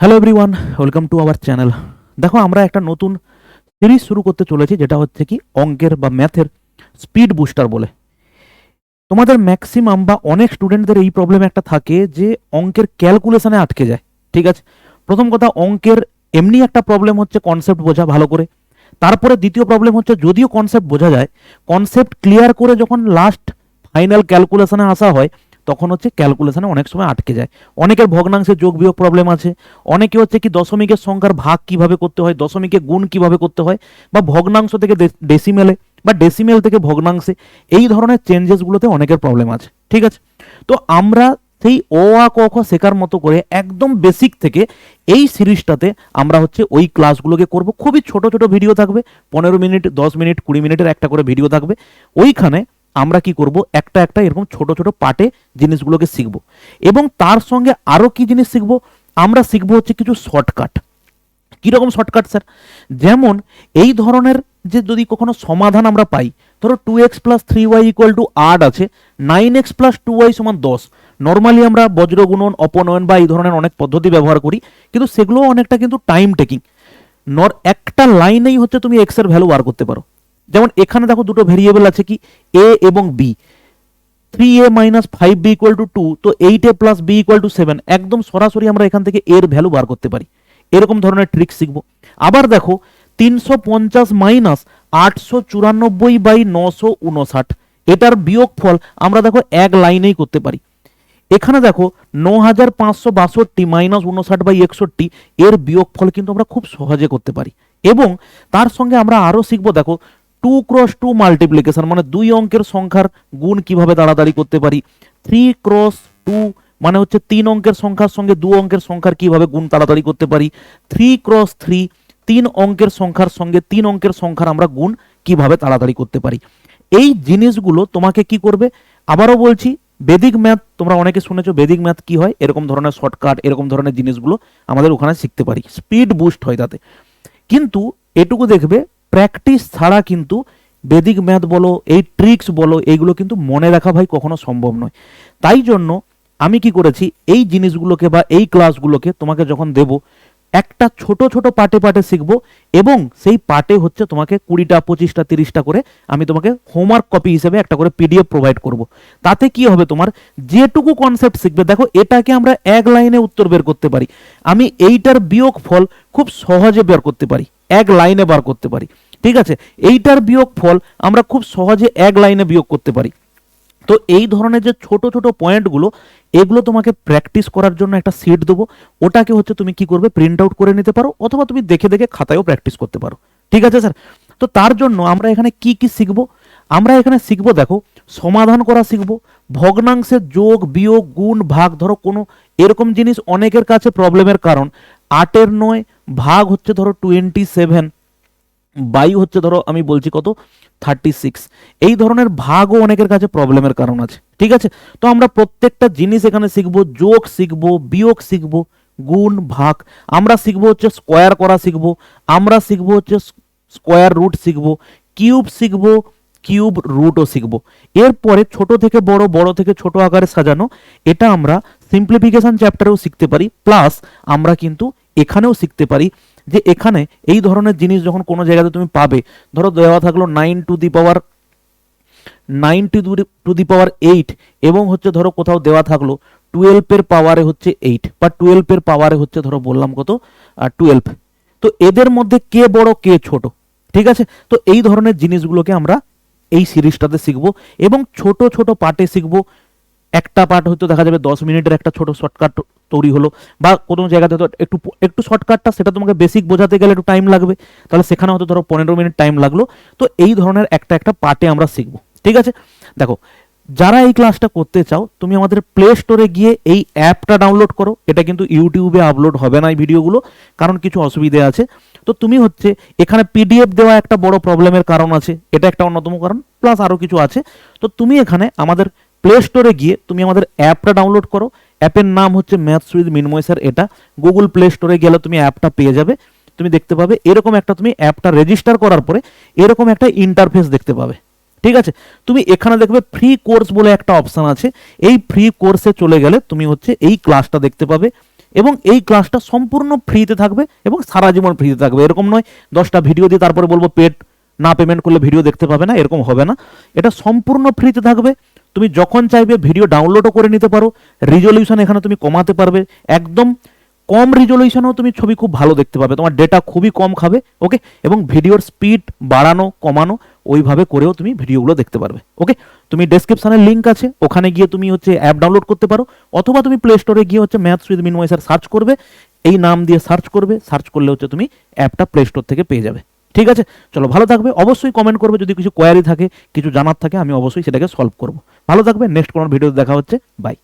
Hello everyone welcome to our channel দেখো, আমরা একটা নতুন সিরিজ শুরু করতে চলেছি, যেটা হচ্ছে কি অঙ্কের বা ম্যাথের স্পিড বুস্টার বলে। তোমাদের ম্যাক্সিমাম বা অনেক স্টুডেন্টদের এই প্রবলেম একটা থাকে যে অঙ্কের ক্যালকুলেশনে আটকে যায়, ঠিক আছে? প্রথম কথা, অঙ্কের এমনি একটা প্রবলেম হচ্ছে কনসেপ্ট বোঝা ভালো করে। তারপরে দ্বিতীয় প্রবলেম হচ্ছে, যদিও কনসেপ্ট বোঝা যায় কনসেপ্ট ক্লিয়ার করে যখন লাস্ট ফাইনাল ক্যালকুলেশনে আসা হয় তখন হচ্ছে ক্যালকুলেশনে অনেক সময় আটকে যায়। অনেকের ভগ্নাংশে যোগ বিয়োগ প্রবলেম আছে, অনেকে হচ্ছে কি দশমিকের সংখ্যার ভাগ কীভাবে করতে হয়, দশমিকে গুণ কীভাবে করতে হয়, বা ভগ্নাংশ থেকে ডেসিমেলে বা ডেসিমেল থেকে ভগ্নাংশে, এই ধরনের চেঞ্জেসগুলোতে অনেকের প্রবলেম আছে। ঠিক আছে? তো আমরা সেই অ, আ, ক, খ শেখার মতো করে একদম বেসিক থেকে এই সিরিজটাতে আমরা হচ্ছে ওই ক্লাসগুলোকে করব। খুবই ছোট ছোট ভিডিও থাকবে, পনেরো মিনিট, দশ মিনিট, কুড়ি মিনিটের একটা করে ভিডিও থাকবে। ওইখানে আমরা কি করব? একটা একটা এরকম ছোট ছোট পার্টে জিনিসগুলোকে শিখব। এবং তার সঙ্গে আরও কি জিনিস শিখব? আমরা শিখব হচ্ছে কিছু শর্টকাট। কীরকম শর্টকাট, স্যার? যেমন এই ধরনের যে যদি কখনো সমাধান আমরা পাই, ধরো two x plus three y equal to আট আছে nine x plus two y সমান দশ। নর্মালি আমরা বজ্রগুণন, অপনয়ন বা এই ধরনের অনেক পদ্ধতি ব্যবহার করি, কিন্তু সেগুলো অনেকটা কিন্তু টাইম টেকিং নর একটা লাইনেই হচ্ছে তুমি এক্সের ভ্যালু বার করতে পারো। যেমন এখানে দেখো দুটো ভেরিয়েবল আছে কি? এ এবং b three a minus five b equal to two তো eight a plus b equal to seven একদম সরাসরি আমরা এখান থেকে এর ভ্যালু বার করতে পারি। এরকম ধরনের ট্রিক শিখব। আবার দেখো, তিনশো পঞ্চাশ মাইনাস আটশো চুরানব্বই বাই নশো উনষাট, এটার বিয়োগ ফল আমরা দেখো এক লাইনেই করতে পারি। এখানে দেখো ন হাজার পাঁচশো বাষট্টি মাইনাস উনষাট বাই একষট্টি, এর বিয়োগ ফল কিন্তু আমরা খুব সহজে করতে পারি। এবং তার সঙ্গে আমরা আরও শিখব, দেখো টু ক্রস টু মাল্টিপ্লিকেশন মানে দুই অঙ্কের সংখ্যার গুণ কীভাবে তাড়াতাড়ি করতে পারি? থ্রি ক্রস টু মানে হচ্ছে তিন অঙ্কের সংখ্যার সঙ্গে দু অঙ্কের সংখ্যার কীভাবে গুণ তাড়াতাড়ি করতে পারি? থ্রি ক্রস থ্রি তিন অঙ্কের সংখ্যার সঙ্গে তিন অঙ্কের সংখ্যার আমরা গুণ কীভাবে তাড়াতাড়ি করতে পারি? এই জিনিসগুলো তোমাকে কি করবে? আবারও বলছি, বেদিক ম্যাথ, তোমরা অনেকে শুনেছো বেদিক ম্যাথ কি হয়? এরকম ধরনের শর্টকাট, এরকম ধরনের জিনিসগুলো আমাদের ওখানে শিখতে পারি। স্পিড বুস্ট হয় তাতে। কিন্তু এটুকু দেখবে প্র্যাকটিস ছাড়া কিন্তু বেদিক ম্যাথ বলো, এই ট্রিক্স বলো এইগুলো কিন্তু মনে রাখা ভাই কখনো সম্ভব নয়। তাই জন্য আমি কি করেছি, এই জিনিসগুলোকে বা এই ক্লাসগুলোকে তোমাকে যখন দেব, একটা ছোট ছোট পার্টে পার্টে শিখব এবং সেই পার্টে হচ্ছে তোমাকে কুড়িটা, পঁচিশটা, তিরিশটা করে আমি তোমাকে হোমওয়ার্ক কপি হিসেবে একটা করে পিডিএফ প্রোভাইড করব। তাতে কি হবে তোমার, যেটুকু কনসেপ্ট শিখবে, দেখো এটাকে আমরা এক লাইনে উত্তর বের করতে পারি। আমি এইটার বিয়োগ ফল খুব সহজে বের করতে পারি। এক লাইনে বার করতে পারি। ঠিক আছে? এইটার বিয়োগ ফল আমরা খুব সহজে এক লাইনে বিয়োগ করতে পারি। তো এই ধরনের যে ছোট ছোট পয়েন্টগুলো এগুলো তোমাকে প্র্যাকটিস করার জন্য একটা সিট দেবো। ওটাকে হচ্ছে তুমি কি করবে? প্রিন্ট আউট করে নিতে পারো, অথবা তুমি দেখে দেখে খাতায়ও প্র্যাকটিস করতে পারো। ঠিক আছে স্যার তো তার জন্য আমরা এখানে কি কি শিখব? আমরা এখানে শিখব, দেখো, সমাধান করা শিখব ভগ্নাংশের যোগ, বিয়োগ, গুণ, ভাগ, ধরো, কোনো এরকম জিনিস অনেকের কাছে প্রবলেমের কারণ। আটের নয় ভাগ হচ্ছে ধরো টোয়েন্টি সেভেন বাই হচ্ছে ধরো আমি বলছি কত? থার্টি সিক্স এই ধরনের ভাগও অনেকের কাছে প্রবলেমের কারণ আছে, ঠিক আছে? তো আমরা প্রত্যেকটা জিনিস এখানে শিখব, যোগ শিখব, বিয়োগ শিখব, গুণ, ভাগ। আমরা শিখব হচ্ছে স্কোয়ার করা শিখব, আমরা শিখব হচ্ছে স্কোয়ার রুট শিখব কিউব শিখব কিউব রুটও শিখব। এরপরে ছোট থেকে বড় বড় থেকে ছোট আকারে সাজানো, এটা আমরা সিম্পলিফিকেশন চ্যাপ্টারেও শিখতে পারি প্লাস আমরা কিন্তু এখানেও শিখতে পারি যে এখানে এই ধরনের জিনিস যখন কোনো জায়গাতে তুমি পাবে, ধরো দেওয়া থাকল nine to the power nine two to the power eight এবং হচ্ছে ধরো কোথাও দেওয়া থাকল টুয়েলভের পাওয়ারে হচ্ছে এইট বা টুয়েলভের পাওয়ারে হচ্ছে ধরো বললাম কত টুয়েলভ তো এদের মধ্যে কে বড়, কে ছোট, ঠিক আছে? তো এই ধরনের জিনিসগুলোকে আমরা এই সিরিজটাতে শিখব এবং ছোট ছোট পার্টে শিখব। একটা পার্ট হয়তো দেখা যাবে দশ মিনিটের একটা ছোট শর্টকাট তৈরি হলো বা কোনো জায়গাতে হয়তো একটু একটু শর্টকাটটা সেটা তোমাকে বেসিক বোঝাতে গেলে একটু টাইম লাগবে। তাহলে সেখানে হয়তো ধরো পনেরো মিনিট টাইম লাগল। তো এই ধরনের একটা একটা পার্টে আমরা শিখব। ঠিক আছে? দেখো, যারা এই ক্লাসটা করতে চাও, তুমি আমাদের প্লে স্টোরে গিয়ে এই অ্যাপটা ডাউনলোড করো। এটা কিন্তু ইউটিউবে আপলোড হবে না এই ভিডিওগুলো কারণ কিছু অসুবিধে আছে। তো তুমি হচ্ছে এখানে পিডিএফ দেওয়া একটা বড় প্রবলেমের কারণ আছে। এটা একটা অন্যতম কারণ প্লাস আরও কিছু আছে। তো তুমি এখানে আমাদের প্লে স্টোরে গিয়ে তুমি আমাদের অ্যাপটা ডাউনলোড করো। অ্যাপের নাম হচ্ছে ম্যাথস উইথ মিনময় স্যার এটা। গুগল প্লে স্টোরে গেলে তুমি অ্যাপটা পেয়ে যাবে। তুমি দেখতে পাবে এরকম একটা তুমি অ্যাপটা রেজিস্টার করার পরে এরকম একটা ইন্টারফেস দেখতে পাবে। ঠিক আছে? তুমি এখানে দেখবে ফ্রি কোর্স বলে একটা অপশান আছে। এই ফ্রি কোর্সে চলে গেলে তুমি হচ্ছে এই ক্লাসটা দেখতে পাবে এবং এই ক্লাসটা সম্পূর্ণ ফ্রিতে থাকবে এবং সারা জীবন ফ্রিতে থাকবে। এরকম নয়, দশটা ভিডিও দিয়ে তারপরে বলব পেড না পেমেন্ট করলে ভিডিও দেখতে পাবে না, এরকম হবে না। এটা সম্পূর্ণ ফ্রিতে থাকবে। তুমি যখন চাইবে ভিডিও ডাউনলোডও করে নিতে পারো। রিজলিউশন এখানে তুমি কমাতে পারবে। একদম কম রিজলিউশনেও তুমি ছবি খুব ভালো দেখতে পাবে। তোমার ডেটা খুবই কম খাবে ওকে এবং ভিডিওর স্পিড বাড়ানো, কমানো, ওইভাবে করেও তুমি ভিডিওগুলো দেখতে পারবে ওকে তুমি ডেসক্রিপশানে লিঙ্ক আছে, ওখানে গিয়ে তুমি হচ্ছে অ্যাপ ডাউনলোড করতে পারো। অথবা তুমি প্লে স্টোরে গিয়ে হচ্ছে ম্যাথস উইথ স্যার সার্চ করবে। এই নাম দিয়ে সার্চ করবে। সার্চ করলে হচ্ছে তুমি অ্যাপটা প্লে স্টোর থেকে পেয়ে যাবে। ঠিক আছে? চলো, ভালো থাকবে। অবশ্যই কমেন্ট করবে, যদি কিছু কোয়ারি থাকে, কিছু জানার থাকে, আমি অবশ্যই সেটাকে সলভ করব। ভালো থাকবে নেক্সট কোনো ভিডিও দেখা হচ্ছে। বাই